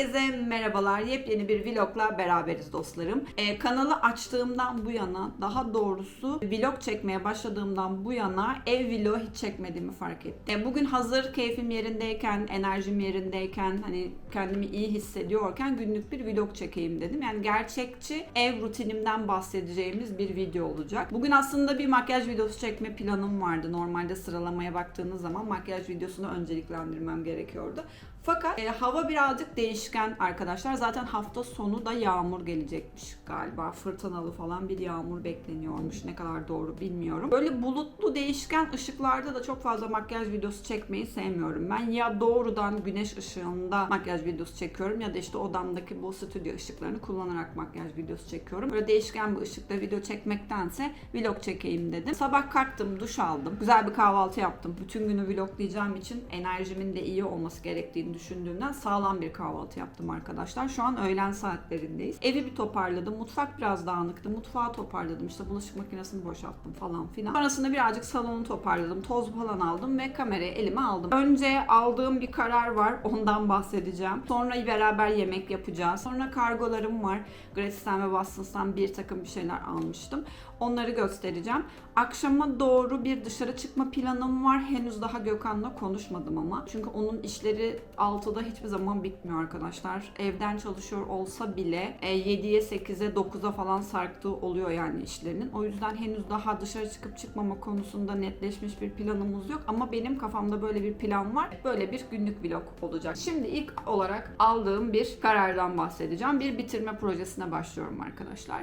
Herkese merhabalar. Yepyeni bir vlogla beraberiz dostlarım. Ee, kanalı açtığımdan bu yana, daha doğrusu vlog çekmeye başladığımdan bu yana ev vlogu hiç çekmediğimi fark ettim. Ee, bugün hazır keyfim yerindeyken, enerjim yerindeyken, hani kendimi iyi hissediyorken günlük bir vlog çekeyim dedim. Yani gerçekçi ev rutinimden bahsedeceğimiz bir video olacak. Bugün aslında bir makyaj videosu çekme planım vardı. Normalde sıralamaya baktığınız zaman makyaj videosunu önceliklendirmem gerekiyordu. Fakat e, hava birazcık değişken arkadaşlar. Zaten hafta sonu da yağmur gelecekmiş galiba. Fırtınalı falan bir yağmur bekleniyormuş. Ne kadar doğru bilmiyorum. Böyle bulutlu değişken ışıklarda da çok fazla makyaj videosu çekmeyi sevmiyorum. Ben ya doğrudan güneş ışığında makyaj videosu çekiyorum ya da işte odamdaki bu stüdyo ışıklarını kullanarak makyaj videosu çekiyorum. Böyle değişken bir ışıkta video çekmektense vlog çekeyim dedim. Sabah kalktım, duş aldım. Güzel bir kahvaltı yaptım. Bütün günü vloglayacağım için enerjimin de iyi olması gerektiğini düşündüğümden sağlam bir kahvaltı yaptım arkadaşlar. Şu an öğlen saatlerindeyiz. Evi bir toparladım. Mutfak biraz dağınıktı. Mutfağı toparladım. İşte bulaşık makinesini boşalttım falan filan. Sonrasında birazcık salonu toparladım. Toz falan aldım ve kamerayı elime aldım. Önce aldığım bir karar var. Ondan bahsedeceğim. Sonra beraber yemek yapacağız. Sonra kargolarım var. Gratis'ten ve Watsons'tan bir takım bir şeyler almıştım. Onları göstereceğim. Akşama doğru bir dışarı çıkma planım var. Henüz daha Gökhan'la konuşmadım ama. Çünkü onun işleri 6'da hiçbir zaman bitmiyor arkadaşlar. Evden çalışıyor olsa bile e, 7'ye 8'e 9'a falan sarktığı oluyor yani işlerinin. O yüzden henüz daha dışarı çıkıp çıkmama konusunda netleşmiş bir planımız yok. Ama benim kafamda böyle bir plan var. Böyle bir günlük vlog olacak. Şimdi ilk olarak aldığım bir karardan bahsedeceğim. Bir bitirme projesine başlıyorum arkadaşlar.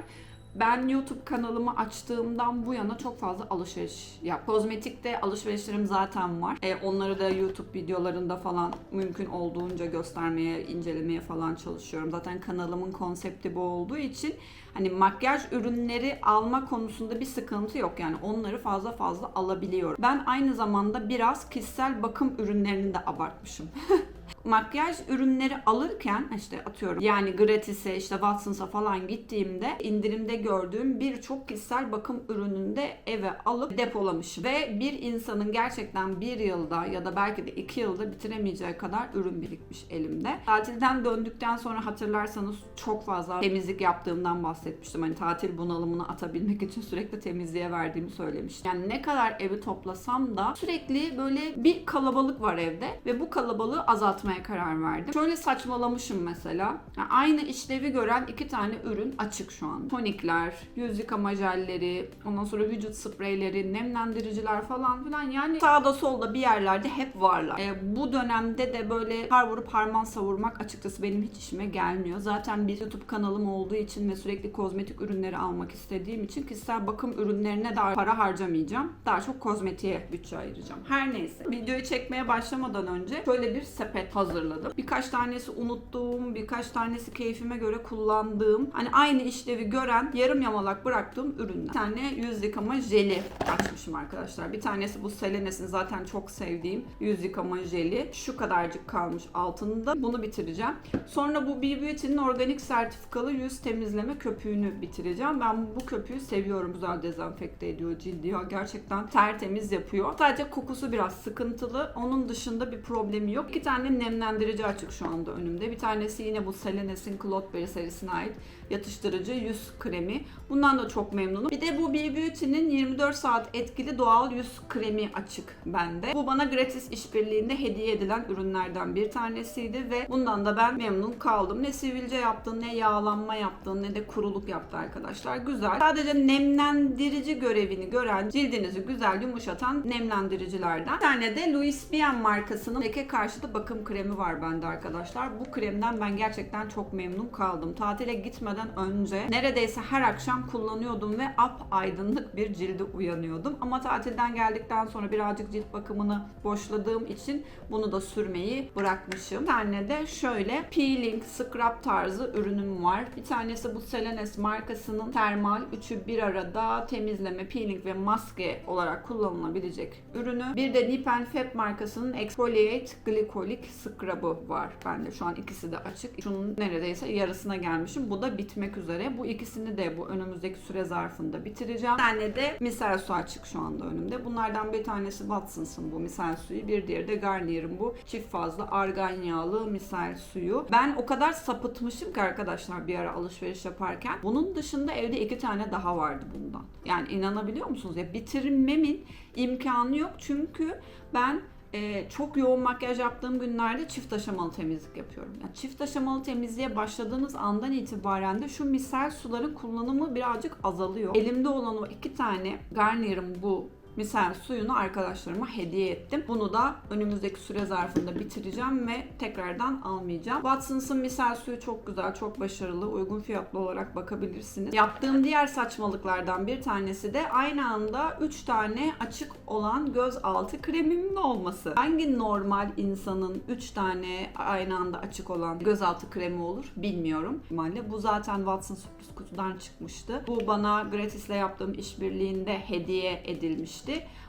Ben YouTube kanalımı açtığımdan bu yana çok fazla alışveriş yap. Kozmetikte alışverişlerim zaten var. E, onları da YouTube videolarında falan mümkün olduğunca göstermeye, incelemeye falan çalışıyorum. Zaten kanalımın konsepti bu olduğu için hani makyaj ürünleri alma konusunda bir sıkıntı yok. Yani onları fazla fazla alabiliyorum. Ben aynı zamanda biraz kişisel bakım ürünlerini de abartmışım. makyaj ürünleri alırken işte atıyorum yani gratis'e işte Watsons'a falan gittiğimde indirimde gördüğüm birçok kişisel bakım ürününde eve alıp depolamışım. Ve bir insanın gerçekten bir yılda ya da belki de iki yılda bitiremeyeceği kadar ürün birikmiş elimde. Tatilden döndükten sonra hatırlarsanız çok fazla temizlik yaptığımdan bahsetmiştim. Hani tatil bunalımını atabilmek için sürekli temizliğe verdiğimi söylemiştim. Yani ne kadar evi toplasam da sürekli böyle bir kalabalık var evde ve bu kalabalığı azaltmaya karar verdim. Şöyle saçmalamışım mesela. Yani aynı işlevi gören iki tane ürün açık şu an. Tonikler, yüz yıkama jelleri, ondan sonra vücut spreyleri, nemlendiriciler falan filan. Yani sağda solda bir yerlerde hep varlar. E, bu dönemde de böyle har vurup harman savurmak açıkçası benim hiç işime gelmiyor. Zaten bir YouTube kanalım olduğu için ve sürekli kozmetik ürünleri almak istediğim için kişisel bakım ürünlerine daha para harcamayacağım. Daha çok kozmetiğe bütçe ayıracağım. Her neyse. Videoyu çekmeye başlamadan önce şöyle bir sepet hazırladım. Birkaç tanesi unuttuğum, birkaç tanesi keyfime göre kullandığım, hani aynı işlevi gören, yarım yamalak bıraktığım ürünler. Bir tane yüz yıkama jeli açmışım arkadaşlar. Bir tanesi bu Selenes'in zaten çok sevdiğim yüz yıkama jeli. Şu kadarcık kalmış altında. Bunu bitireceğim. Sonra bu B Beauty'nin organik sertifikalı yüz temizleme köpüğünü bitireceğim. Ben bu köpüğü seviyorum. Güzel dezenfekte ediyor cildi. Ya gerçekten tertemiz yapıyor. Sadece kokusu biraz sıkıntılı. Onun dışında bir problemi yok. İki tane nemlendirici açık şu anda önümde. Bir tanesi yine bu Selenes'in Cloudberry serisine ait yatıştırıcı yüz kremi. Bundan da çok memnunum. Bir de bu B Beauty'nin 24 saat etkili doğal yüz kremi açık bende. Bu bana gratis işbirliğinde hediye edilen ürünlerden bir tanesiydi ve bundan da ben memnun kaldım. Ne sivilce yaptı, ne yağlanma yaptı, ne de kuruluk yaptı arkadaşlar. Güzel. Sadece nemlendirici görevini gören, cildinizi güzel yumuşatan nemlendiricilerden. Bir tane de Louis Vuitton markasının leke karşıtı bakım kremi var bende arkadaşlar. Bu kremden ben gerçekten çok memnun kaldım. Tatile gitmeden önce neredeyse her akşam kullanıyordum ve ap aydınlık bir cilde uyanıyordum. Ama tatilden geldikten sonra birazcık cilt bakımını boşladığım için bunu da sürmeyi bırakmışım. Bir tane de şöyle peeling scrub tarzı ürünüm var. Bir tanesi bu Selenes markasının termal üçü bir arada temizleme, peeling ve maske olarak kullanılabilecek ürünü. Bir de Nip Fab markasının Exfoliate Glycolic Scrub'ı var. Bende şu an ikisi de açık. Şunun neredeyse yarısına gelmişim. Bu da bitti bitmek üzere. Bu ikisini de bu önümüzdeki süre zarfında bitireceğim. Bir tane de misal su açık şu anda önümde. Bunlardan bir tanesi Watsons'ın bu misal suyu. Bir diğeri de Garnier'in bu çift fazla argan yağlı misal suyu. Ben o kadar sapıtmışım ki arkadaşlar bir ara alışveriş yaparken. Bunun dışında evde iki tane daha vardı bundan. Yani inanabiliyor musunuz? Ya bitirmemin imkanı yok çünkü ben e, çok yoğun makyaj yaptığım günlerde çift aşamalı temizlik yapıyorum. Yani çift aşamalı temizliğe başladığınız andan itibaren de şu misal suların kullanımı birazcık azalıyor. Elimde olan o iki tane Garnier'in bu misal suyunu arkadaşlarıma hediye ettim. Bunu da önümüzdeki süre zarfında bitireceğim ve tekrardan almayacağım. Watsons'ın misal suyu çok güzel, çok başarılı. Uygun fiyatlı olarak bakabilirsiniz. Yaptığım diğer saçmalıklardan bir tanesi de aynı anda 3 tane açık olan göz altı kremimin olması. Hangi normal insanın 3 tane aynı anda açık olan göz altı kremi olur bilmiyorum. İhtimalle bu zaten Watson sürpriz kutudan çıkmıştı. Bu bana gratisle yaptığım işbirliğinde hediye edilmişti.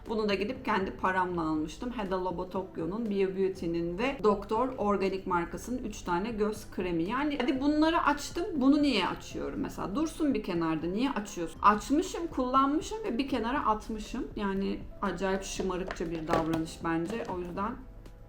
Bunu da gidip kendi paramla almıştım. Heda Labo Tokyo'nun, Bio Beauty'nin ve Doktor Organik markasının 3 tane göz kremi. Yani hadi bunları açtım. Bunu niye açıyorum mesela? Dursun bir kenarda. Niye açıyorsun? Açmışım, kullanmışım ve bir kenara atmışım. Yani acayip şımarıkça bir davranış bence. O yüzden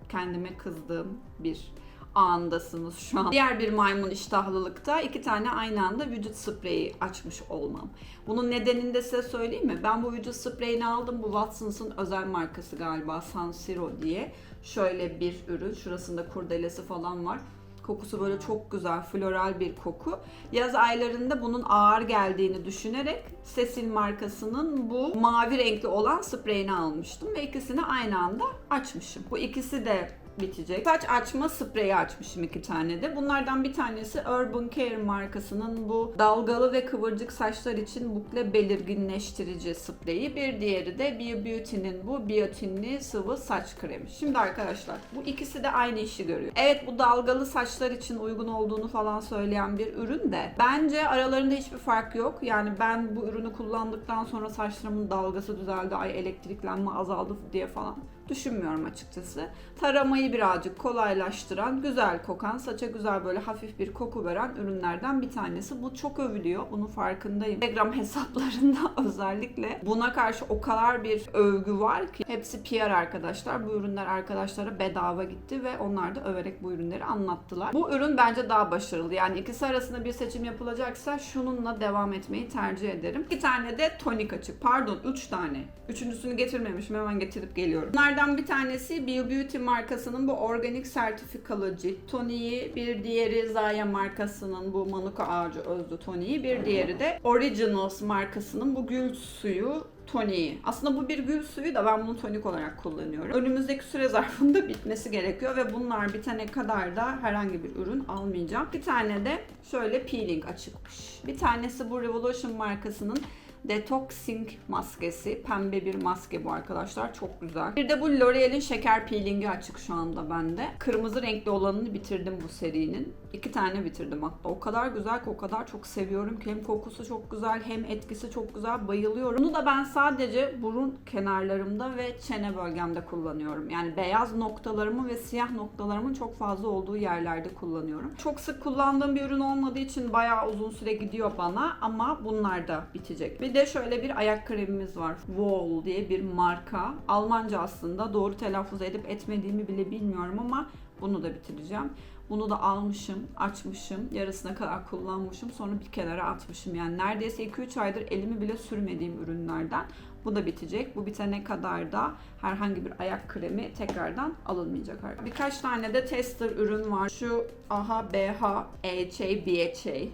kendime kızdığım bir andasınız şu an. Diğer bir maymun iştahlılıkta iki tane aynı anda vücut spreyi açmış olmam. Bunun nedenini de size söyleyeyim mi? Ben bu vücut spreyini aldım. Bu Watsons'ın özel markası galiba San Siro diye. Şöyle bir ürün. Şurasında kurdelesi falan var. Kokusu böyle çok güzel, floral bir koku. Yaz aylarında bunun ağır geldiğini düşünerek Cecil markasının bu mavi renkli olan spreyini almıştım ve ikisini aynı anda açmışım. Bu ikisi de bitecek. Saç açma spreyi açmışım iki tane de. Bunlardan bir tanesi Urban Care markasının bu dalgalı ve kıvırcık saçlar için bukle belirginleştirici spreyi. Bir diğeri de Bio Beauty'nin bu biyotinli sıvı saç kremi. Şimdi arkadaşlar bu ikisi de aynı işi görüyor. Evet bu dalgalı saçlar için uygun olduğunu falan söyleyen bir ürün de bence aralarında hiçbir fark yok. Yani ben bu ürünü kullandıktan sonra saçlarımın dalgası düzeldi, ay elektriklenme azaldı diye falan düşünmüyorum açıkçası. Taramayı birazcık kolaylaştıran, güzel kokan, saça güzel böyle hafif bir koku veren ürünlerden bir tanesi. Bu çok övülüyor. Bunun farkındayım. Instagram hesaplarında özellikle buna karşı o kadar bir övgü var ki hepsi PR arkadaşlar. Bu ürünler arkadaşlara bedava gitti ve onlar da överek bu ürünleri anlattılar. Bu ürün bence daha başarılı. Yani ikisi arasında bir seçim yapılacaksa şununla devam etmeyi tercih ederim. İki tane de tonik açık. Pardon, üç tane. Üçüncüsünü getirmemişim. Hemen getirip geliyorum. Bunlardan bir tanesi Bio Beauty markasının bu organik sertifikalı cilt toniği. Bir diğeri Zaya markasının bu Manuka ağacı özlü toniği. Bir diğeri de Originals markasının bu gül suyu toniği. Aslında bu bir gül suyu da ben bunu tonik olarak kullanıyorum. Önümüzdeki süre zarfında bitmesi gerekiyor ve bunlar bitene kadar da herhangi bir ürün almayacağım. Bir tane de şöyle peeling açıkmış. Bir tanesi bu Revolution markasının Detoxing maskesi. Pembe bir maske bu arkadaşlar. Çok güzel. Bir de bu L'Oreal'in şeker peelingi açık şu anda bende. Kırmızı renkli olanını bitirdim bu serinin. İki tane bitirdim hatta. O kadar güzel ki o kadar çok seviyorum ki hem kokusu çok güzel hem etkisi çok güzel. Bayılıyorum. Bunu da ben sadece burun kenarlarımda ve çene bölgemde kullanıyorum. Yani beyaz noktalarımın ve siyah noktalarımın çok fazla olduğu yerlerde kullanıyorum. Çok sık kullandığım bir ürün olmadığı için bayağı uzun süre gidiyor bana ama bunlar da bitecek. Bir de şöyle bir ayak kremimiz var. Wall diye bir marka. Almanca aslında. Doğru telaffuz edip etmediğimi bile bilmiyorum ama bunu da bitireceğim. Bunu da almışım, açmışım, yarısına kadar kullanmışım, sonra bir kenara atmışım. Yani neredeyse 2-3 aydır elimi bile sürmediğim ürünlerden. Bu da bitecek. Bu bitene kadar da herhangi bir ayak kremi tekrardan alınmayacak. Birkaç tane de tester ürün var. Şu AHA, BH, EHA, BHA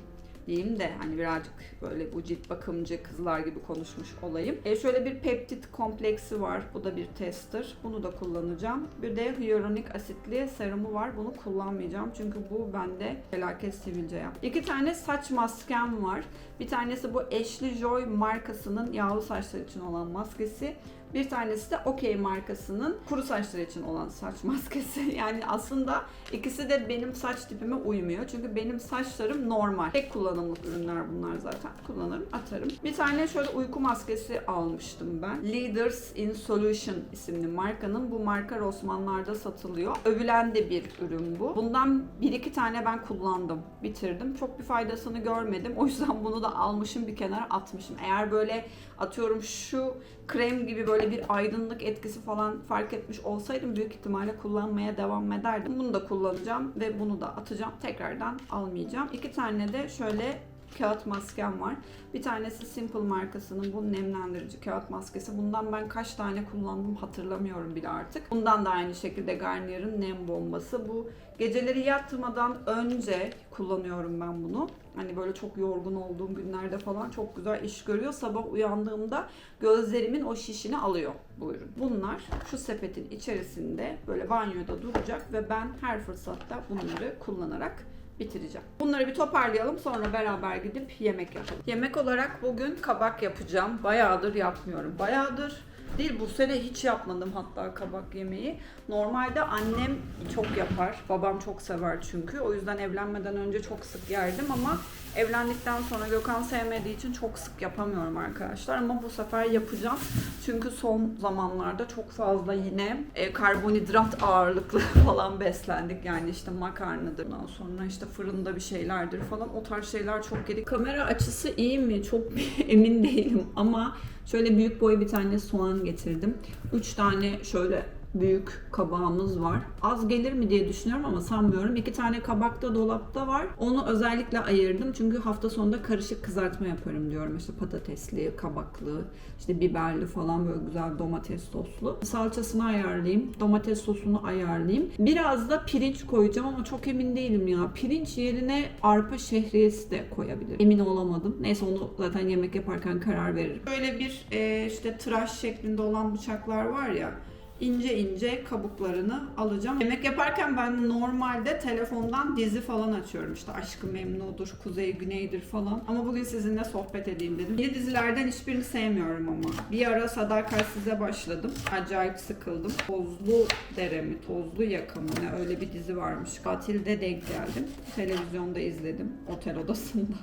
diyeyim de hani birazcık böyle bu cilt bakımcı kızlar gibi konuşmuş olayım. E şöyle bir peptit kompleksi var. Bu da bir tester. Bunu da kullanacağım. Bir de hyaluronik asitli serumu var. Bunu kullanmayacağım. Çünkü bu bende felaket sivilce yaptı. İki tane saç maskem var. Bir tanesi bu Ashley Joy markasının yağlı saçlar için olan maskesi. Bir tanesi de Okey markasının kuru saçlar için olan saç maskesi. Yani aslında ikisi de benim saç tipime uymuyor. Çünkü benim saçlarım normal. Tek kullanımlık ürünler bunlar zaten. Kullanırım, atarım. Bir tane şöyle uyku maskesi almıştım ben. Leaders in Solution isimli markanın. Bu marka Rossmann'larda satılıyor. Övülen de bir ürün bu. Bundan bir iki tane ben kullandım. Bitirdim. Çok bir faydasını görmedim. O yüzden bunu da almışım bir kenara atmışım. Eğer böyle atıyorum şu krem gibi böyle bir aydınlık etkisi falan fark etmiş olsaydım büyük ihtimalle kullanmaya devam ederdim. Bunu da kullanacağım ve bunu da atacağım. Tekrardan almayacağım. İki tane de şöyle kağıt maskem var. Bir tanesi Simple markasının bu nemlendirici kağıt maskesi. Bundan ben kaç tane kullandım hatırlamıyorum bile artık. Bundan da aynı şekilde Garnier'ın nem bombası. Bu geceleri yatmadan önce kullanıyorum ben bunu. Hani böyle çok yorgun olduğum günlerde falan çok güzel iş görüyor. Sabah uyandığımda gözlerimin o şişini alıyor bu ürün. Bunlar şu sepetin içerisinde böyle banyoda duracak ve ben her fırsatta bunları kullanarak bitireceğim. Bunları bir toparlayalım sonra beraber gidip yemek yapalım. Yemek olarak bugün kabak yapacağım. Bayağıdır yapmıyorum. Bayağıdır değil bu sene hiç yapmadım hatta kabak yemeği. Normalde annem çok yapar. Babam çok sever çünkü. O yüzden evlenmeden önce çok sık yerdim ama evlendikten sonra Gökhan sevmediği için çok sık yapamıyorum arkadaşlar. Ama bu sefer yapacağım. Çünkü son zamanlarda çok fazla yine e, karbonhidrat ağırlıklı falan beslendik. Yani işte makarnadır. Ondan sonra işte fırında bir şeylerdir falan. O tarz şeyler çok yedik. Kamera açısı iyi mi? Çok emin değilim ama şöyle büyük boy bir tane soğan getirdim. 3 tane şöyle büyük kabağımız var. Az gelir mi diye düşünüyorum ama sanmıyorum. İki tane kabak da dolapta var. Onu özellikle ayırdım çünkü hafta sonunda karışık kızartma yaparım diyorum. İşte patatesli, kabaklı, işte biberli falan böyle güzel domates soslu. Salçasını ayarlayayım. Domates sosunu ayarlayayım. Biraz da pirinç koyacağım ama çok emin değilim ya. Pirinç yerine arpa şehriyesi de koyabilirim. Emin olamadım. Neyse onu zaten yemek yaparken karar veririm. Böyle bir e, işte tıraş şeklinde olan bıçaklar var ya ince ince kabuklarını alacağım. Yemek yaparken ben normalde telefondan dizi falan açıyorum. İşte Aşkı Memnu'dur, Kuzey Güney'dir falan. Ama bugün sizinle sohbet edeyim dedim. Yeni dizilerden hiçbirini sevmiyorum ama. Bir ara Sadakatsiz'e başladım. Acayip sıkıldım. Tozlu Dere mi, Tozlu Yaka mı ne öyle bir dizi varmış. Katilde denk geldim. Televizyonda izledim. Otel odasında.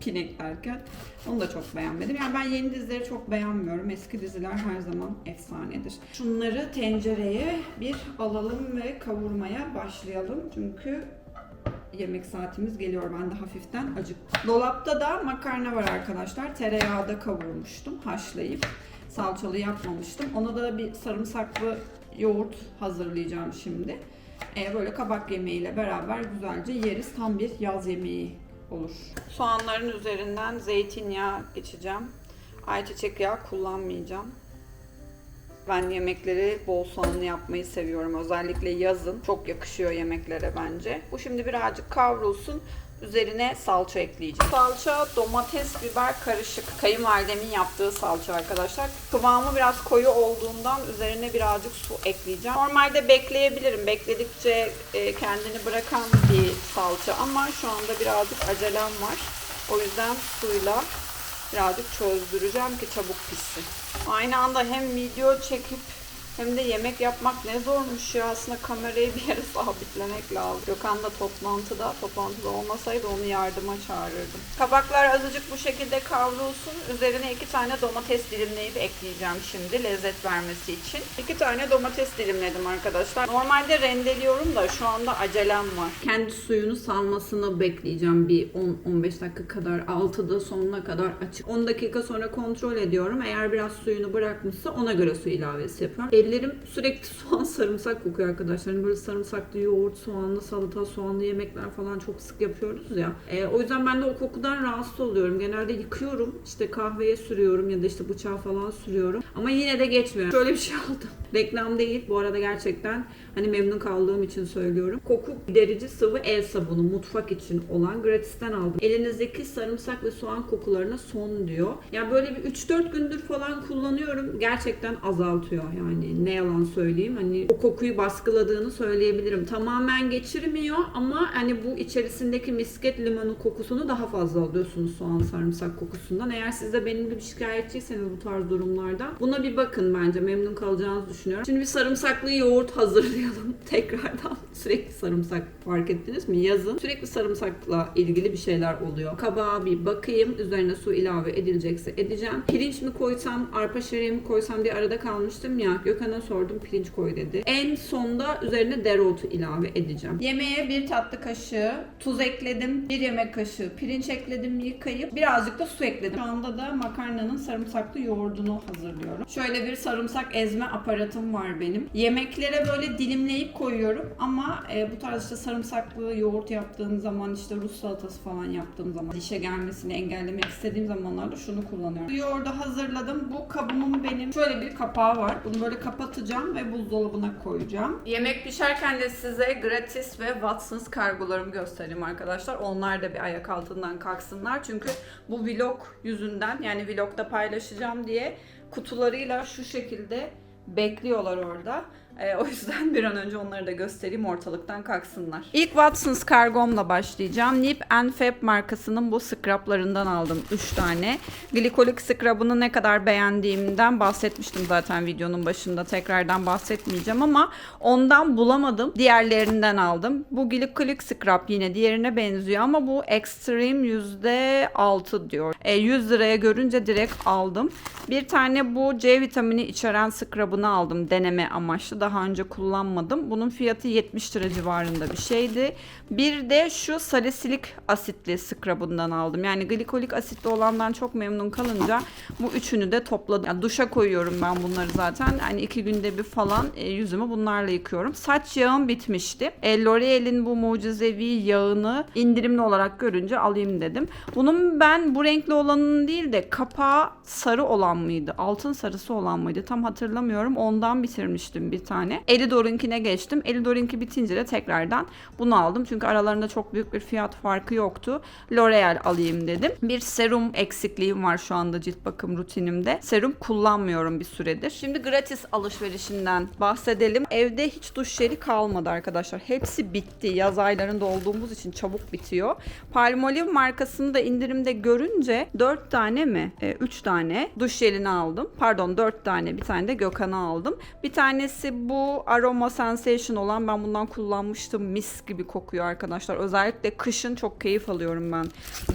Pineklerken. Onu da çok beğenmedim. Yani ben yeni dizileri çok beğenmiyorum. Eski diziler her zaman efsanedir. Şunları tencereye bir alalım ve kavurmaya başlayalım. Çünkü yemek saatimiz geliyor. Ben de hafiften acık. Dolapta da makarna var arkadaşlar. Tereyağda kavurmuştum haşlayıp. Salçalı yapmamıştım. Ona da bir sarımsaklı yoğurt hazırlayacağım şimdi. Ee, böyle kabak yemeğiyle beraber güzelce yeriz. Tam bir yaz yemeği olur. Soğanların üzerinden zeytinyağı geçeceğim. Ayçiçek yağı kullanmayacağım. Ben yemekleri bol soğanlı yapmayı seviyorum. Özellikle yazın çok yakışıyor yemeklere bence. Bu şimdi birazcık kavrulsun. Üzerine salça ekleyeceğim. Salça, domates, biber karışık. Kayınvalidemin yaptığı salça arkadaşlar. Kıvamı biraz koyu olduğundan üzerine birazcık su ekleyeceğim. Normalde bekleyebilirim. Bekledikçe e, kendini bırakan bir salça ama şu anda birazcık acelem var. O yüzden suyla birazcık çözdüreceğim ki çabuk pişsin. Aynı anda hem video çekip hem de yemek yapmak ne zormuş ya. Aslında kamerayı bir yere sabitlemek lazım. Gökhan da toplantıda. Toplantıda olmasaydı onu yardıma çağırırdım. Kabaklar azıcık bu şekilde kavrulsun. Üzerine iki tane domates dilimleyip ekleyeceğim şimdi lezzet vermesi için. İki tane domates dilimledim arkadaşlar. Normalde rendeliyorum da şu anda acelem var. Kendi suyunu salmasını bekleyeceğim bir 10-15 dakika kadar. Altıda sonuna kadar açık. 10 dakika sonra kontrol ediyorum. Eğer biraz suyunu bırakmışsa ona göre su ilavesi yapıyorum. Ellerim sürekli soğan sarımsak kokuyor arkadaşlar. Hani böyle sarımsaklı yoğurt, soğanlı salata, soğanlı yemekler falan çok sık yapıyoruz ya. E, o yüzden ben de o kokudan rahatsız oluyorum. Genelde yıkıyorum. işte kahveye sürüyorum ya da işte bıçağa falan sürüyorum. Ama yine de geçmiyor. Şöyle bir şey aldım. Reklam değil. Bu arada gerçekten hani memnun kaldığım için söylüyorum. Koku giderici sıvı el sabunu mutfak için olan gratisten aldım. Elinizdeki sarımsak ve soğan kokularına son diyor. Ya böyle bir 3-4 gündür falan kullanıyorum. Gerçekten azaltıyor yani. Ne yalan söyleyeyim. Hani o kokuyu baskıladığını söyleyebilirim. Tamamen geçirmiyor ama hani bu içerisindeki misket limonu kokusunu daha fazla alıyorsunuz soğan sarımsak kokusundan. Eğer siz de benim gibi şikayetçiyseniz bu tarz durumlarda buna bir bakın bence. Memnun kalacağınızı düşünüyorum. Şimdi bir sarımsaklı yoğurt hazırlayalım tekrardan. Sürekli sarımsak fark ettiniz mi? Yazın sürekli sarımsakla ilgili bir şeyler oluyor. Kabağa bir bakayım. Üzerine su ilave edilecekse edeceğim. Pirinç mi koysam, arpa şereği mi koysam diye arada kalmıştım ya. Gökhan'a sordum pirinç koy dedi. En sonda üzerine dereotu ilave edeceğim. Yemeğe bir tatlı kaşığı tuz ekledim. Bir yemek kaşığı pirinç ekledim yıkayıp birazcık da su ekledim. Şu anda da makarnanın sarımsaklı yoğurdunu hazırlıyorum. Şöyle bir sarımsak ezme aparatım var benim. Yemeklere böyle dilimleyip koyuyorum ama e, bu tarz işte sarımsaklı yoğurt yaptığım zaman işte Rus salatası falan yaptığım zaman dişe gelmesini engellemek istediğim zamanlarda şunu kullanıyorum. Yoğurdu hazırladım. Bu kabımın benim şöyle bir kapağı var. Bunu böyle kapatacağım ve buzdolabına koyacağım. Yemek pişerken de size gratis ve Watsons kargolarımı göstereyim arkadaşlar. Onlar da bir ayak altından kalksınlar. Çünkü bu vlog yüzünden yani vlogda paylaşacağım diye kutularıyla şu şekilde bekliyorlar orada. Ee, o yüzden bir an önce onları da göstereyim ortalıktan kalksınlar. İlk Watsons kargomla başlayacağım. Nip and Fab markasının bu scrublarından aldım 3 tane. Glikolik scrubını ne kadar beğendiğimden bahsetmiştim zaten videonun başında. Tekrardan bahsetmeyeceğim ama ondan bulamadım. Diğerlerinden aldım. Bu glikolik scrub yine diğerine benziyor ama bu extreme %6 diyor. E, 100 liraya görünce direkt aldım. Bir tane bu C vitamini içeren scrub'ını aldım deneme amaçlı. Daha önce kullanmadım. Bunun fiyatı 70 lira civarında bir şeydi. Bir de şu salisilik asitli scrub'ından aldım. Yani glikolik asitli olandan çok memnun kalınca bu üçünü de topladım. Yani duşa koyuyorum ben bunları zaten. Hani iki günde bir falan e, yüzümü bunlarla yıkıyorum. Saç yağım bitmişti. E, L'Oreal'in bu mucizevi yağını indirimli olarak görünce alayım dedim. Bunun ben bu renkli olanın değil de kapağı sarı olan mıydı? Altın sarısı olan mıydı? Tam hatırlamıyorum. Ondan bitirmiştim bir tane. Elidor'unkine geçtim. Elidor'unki bitince de tekrardan bunu aldım. Çünkü aralarında çok büyük bir fiyat farkı yoktu. L'Oreal alayım dedim. Bir serum eksikliğim var şu anda cilt bakım rutinimde. Serum kullanmıyorum bir süredir. Şimdi gratis alışverişinden bahsedelim. Evde hiç duş jeli kalmadı arkadaşlar. Hepsi bitti. Yaz aylarında olduğumuz için çabuk bitiyor. Palmolive markasını da indirimde görünce 4 tane mi? 3 tane duş jelini aldım. Pardon 4 tane. Bir tane de Gökhan'a aldım. Bir tanesi bu Aroma Sensation olan ben bundan kullanmıştım. Mis gibi kokuyor arkadaşlar. Özellikle kışın çok keyif alıyorum ben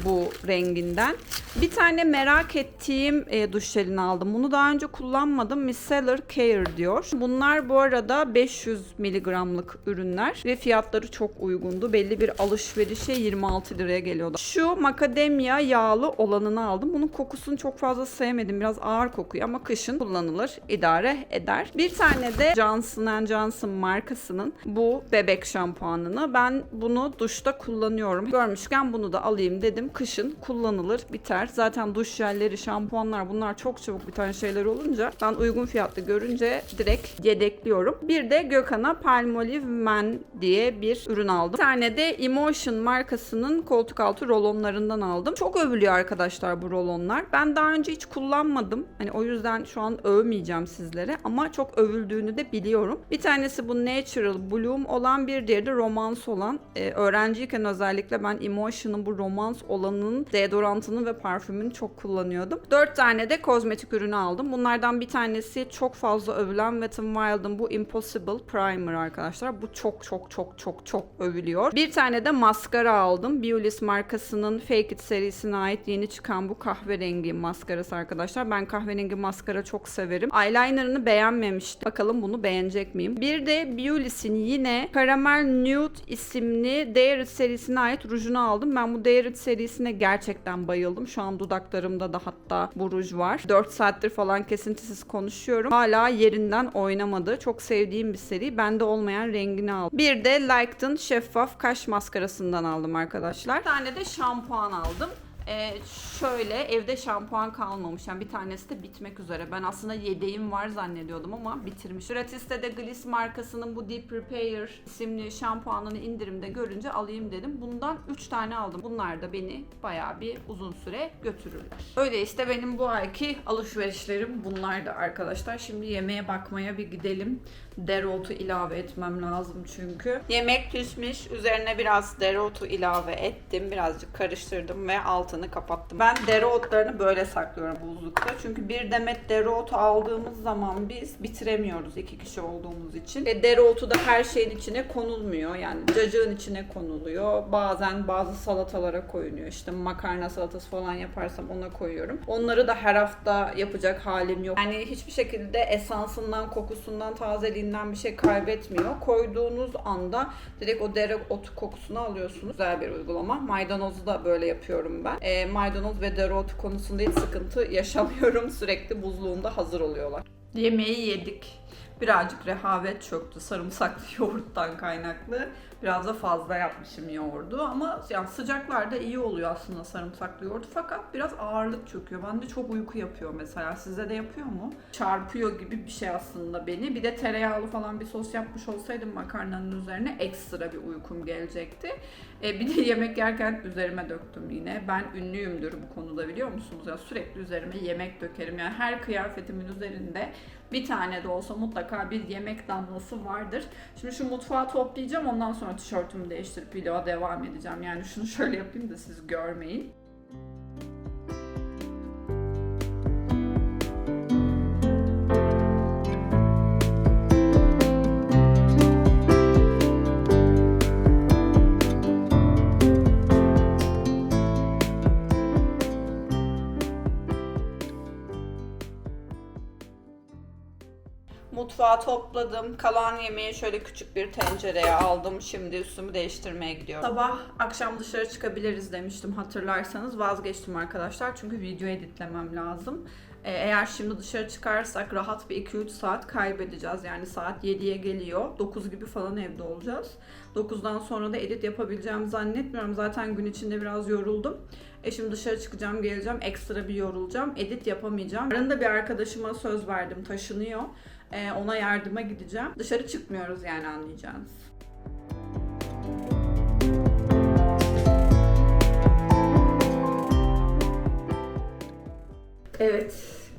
bu renginden. Bir tane merak ettiğim e, duş jelini aldım. Bunu daha önce kullanmadım. Micellar Care diyor. Bunlar bu arada 500 miligramlık ürünler ve fiyatları çok uygundu. Belli bir alışverişe 26 liraya geliyordu. Şu macadamia yağlı olanını aldım. Bunun kokusunu çok fazla sevmedim. Biraz ağır kokuyor ama kışın kullanılır, idare eder. Bir tane de Johnson Johnson markasının bu bebek şampuanını. Ben bunu duşta kullanıyorum. Görmüşken bunu da alayım dedim. Kışın kullanılır, biter. Zaten duş jelleri, şampuanlar bunlar çok çabuk biten şeyler olunca ben uygun fiyatlı görünce direkt yedekliyorum. Bir de Gökhan'a Palmolive Men diye bir ürün aldım. Bir tane de Emotion markasının koltuk altı rolonlarından aldım. Çok övülüyor arkadaşlar bu rolonlar. Ben daha önce hiç kullanmadım. Hani o yüzden şu an övmeyeceğim sizlere ama çok övüldüğünü de biliyorum. Bir tanesi bu Natural Bloom olan bir diğeri de Romance olan. Ee, öğrenciyken özellikle ben Emotion'ın bu Romance olanının deodorantını ve parfümünü çok kullanıyordum. 4 tane de kozmetik ürünü aldım. Bunlardan bir tanesi çok fazla övülen Wet n Wild'ın bu Impossible Primer arkadaşlar. Bu çok çok çok çok çok övülüyor. Bir tane de maskara aldım. Biolis markasının Fake It serisine ait yeni çıkan bu kahverengi maskarası arkadaşlar. Ben kahverengi maskara çok severim. Eyelinerını beğenmemiştim. Bakalım bunu beğenecek miyim? Bir de Biolis'in yine Caramel Nude isimli It serisine ait rujunu aldım. Ben bu It serisine gerçekten bayıldım. Şu an dudaklarımda da hatta bu ruj var. 4 saattir falan kesintisiz konuşuyorum. Hala yerinden oynamadı. Çok sevdiğim bir seri. Bende olmayan rengini aldım. Bir de Liked'ın şeffaf kaş maskarasından aldım arkadaşlar. Bir tane de şampuan aldım. Ee, şöyle evde şampuan kalmamış. Yani bir tanesi de bitmek üzere. Ben aslında yedeğim var zannediyordum ama bitirmiş. Gratiste'de Gliss markasının bu Deep Repair isimli şampuanını indirimde görünce alayım dedim. Bundan 3 tane aldım. Bunlar da beni bayağı bir uzun süre götürürler. Öyle işte benim bu ayki alışverişlerim bunlar da arkadaşlar. Şimdi yemeğe bakmaya bir gidelim. Dereotu ilave etmem lazım çünkü. Yemek pişmiş. Üzerine biraz dereotu ilave ettim. Birazcık karıştırdım ve altını kapattım. Ben dereotlarını böyle saklıyorum buzlukta. Çünkü bir demet dereotu aldığımız zaman biz bitiremiyoruz iki kişi olduğumuz için. Ve dereotu da her şeyin içine konulmuyor. Yani cacığın içine konuluyor. Bazen bazı salatalara koyuluyor. İşte makarna salatası falan yaparsam ona koyuyorum. Onları da her hafta yapacak halim yok. Yani hiçbir şekilde esansından, kokusundan, tazeliğinden bir şey kaybetmiyor. Koyduğunuz anda direkt o dereotu kokusunu alıyorsunuz. Güzel bir uygulama. Maydanozu da böyle yapıyorum ben. E, maydanoz ve dereotu konusunda hiç sıkıntı yaşamıyorum. Sürekli buzluğumda hazır oluyorlar. Yemeği yedik. Birazcık rehavet çöktü sarımsaklı yoğurttan kaynaklı. Biraz da fazla yapmışım yoğurdu ama yani sıcaklarda iyi oluyor aslında sarımsaklı yoğurt fakat biraz ağırlık çöküyor. Bende çok uyku yapıyor mesela. Sizde de yapıyor mu? Çarpıyor gibi bir şey aslında beni. Bir de tereyağlı falan bir sos yapmış olsaydım makarnanın üzerine ekstra bir uykum gelecekti. E, bir de yemek yerken üzerime döktüm yine. Ben ünlüyümdür bu konuda biliyor musunuz? Ya sürekli üzerime yemek dökerim. Yani her kıyafetimin üzerinde bir tane de olsa mutlaka bir yemek damlası vardır. Şimdi şu mutfağı toplayacağım ondan sonra tişörtümü değiştirip videoya devam edeceğim. Yani şunu şöyle yapayım da siz görmeyin. Mutfağı topladım. Kalan yemeği şöyle küçük bir tencereye aldım. Şimdi üstümü değiştirmeye gidiyorum. Sabah akşam dışarı çıkabiliriz demiştim hatırlarsanız. Vazgeçtim arkadaşlar çünkü video editlemem lazım. Ee, Eğer şimdi dışarı çıkarsak rahat bir 2-3 saat kaybedeceğiz. Yani saat 7'ye geliyor. 9 gibi falan evde olacağız. 9'dan sonra da edit yapabileceğimi zannetmiyorum. Zaten gün içinde biraz yoruldum. E şimdi dışarı çıkacağım, geleceğim. Ekstra bir yorulacağım. Edit yapamayacağım. Yarın bir arkadaşıma söz verdim. Taşınıyor. Ee, ona yardıma gideceğim. Dışarı çıkmıyoruz yani anlayacağınız. Evet,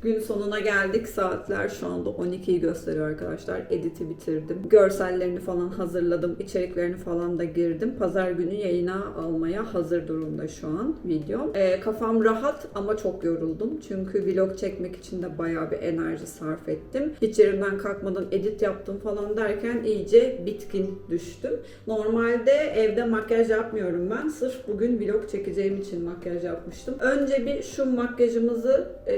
gün sonuna geldik. Saatler şu anda 12'yi gösteriyor arkadaşlar. Edit'i bitirdim. Görsellerini falan hazırladım. İçeriklerini falan da girdim. Pazar günü yayına almaya hazır durumda şu an video. Ee, kafam rahat ama çok yoruldum. Çünkü vlog çekmek için de bayağı bir enerji sarf ettim. Hiç yerimden kalkmadan edit yaptım falan derken iyice bitkin düştüm. Normalde evde makyaj yapmıyorum ben. Sırf bugün vlog çekeceğim için makyaj yapmıştım. Önce bir şu makyajımızı e,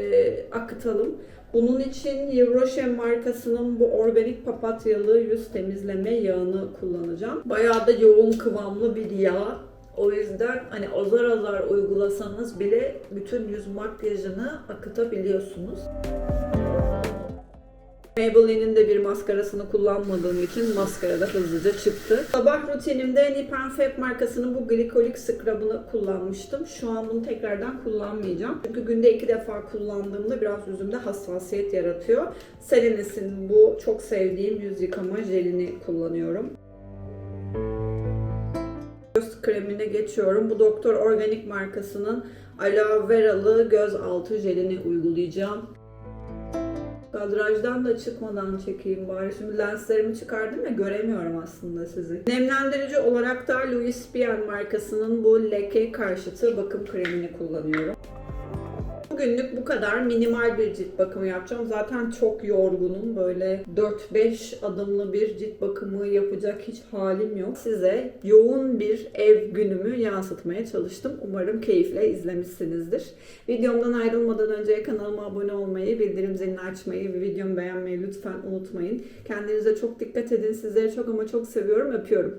akıtalım. Bunun için Yvroshem markasının bu organik papatyalı yüz temizleme yağını kullanacağım. Bayağı da yoğun kıvamlı bir yağ. O yüzden hani azar azar uygulasanız bile bütün yüz makyajını akıtabiliyorsunuz. Maybelline'in de bir maskarasını kullanmadığım için maskara da hızlıca çıktı. Sabah rutinimde Nip Fab markasının bu glikolik scrub'ını kullanmıştım. Şu an bunu tekrardan kullanmayacağım. Çünkü günde iki defa kullandığımda biraz yüzümde hassasiyet yaratıyor. Selenes'in bu çok sevdiğim yüz yıkama jelini kullanıyorum. Göz kremine geçiyorum. Bu Doktor Organik markasının aloe veralı göz altı jelini uygulayacağım. Kadrajdan da çıkmadan çekeyim bari. Şimdi lenslerimi çıkardım ya göremiyorum aslında sizi. Nemlendirici olarak da Louis Vuitton markasının bu leke karşıtı bakım kremini kullanıyorum. Bugünlük bu kadar minimal bir cilt bakımı yapacağım. Zaten çok yorgunum. Böyle 4-5 adımlı bir cilt bakımı yapacak hiç halim yok. Size yoğun bir ev günümü yansıtmaya çalıştım. Umarım keyifle izlemişsinizdir. Videomdan ayrılmadan önce kanalıma abone olmayı, bildirim zilini açmayı ve videomu beğenmeyi lütfen unutmayın. Kendinize çok dikkat edin. Sizleri çok ama çok seviyorum. Öpüyorum.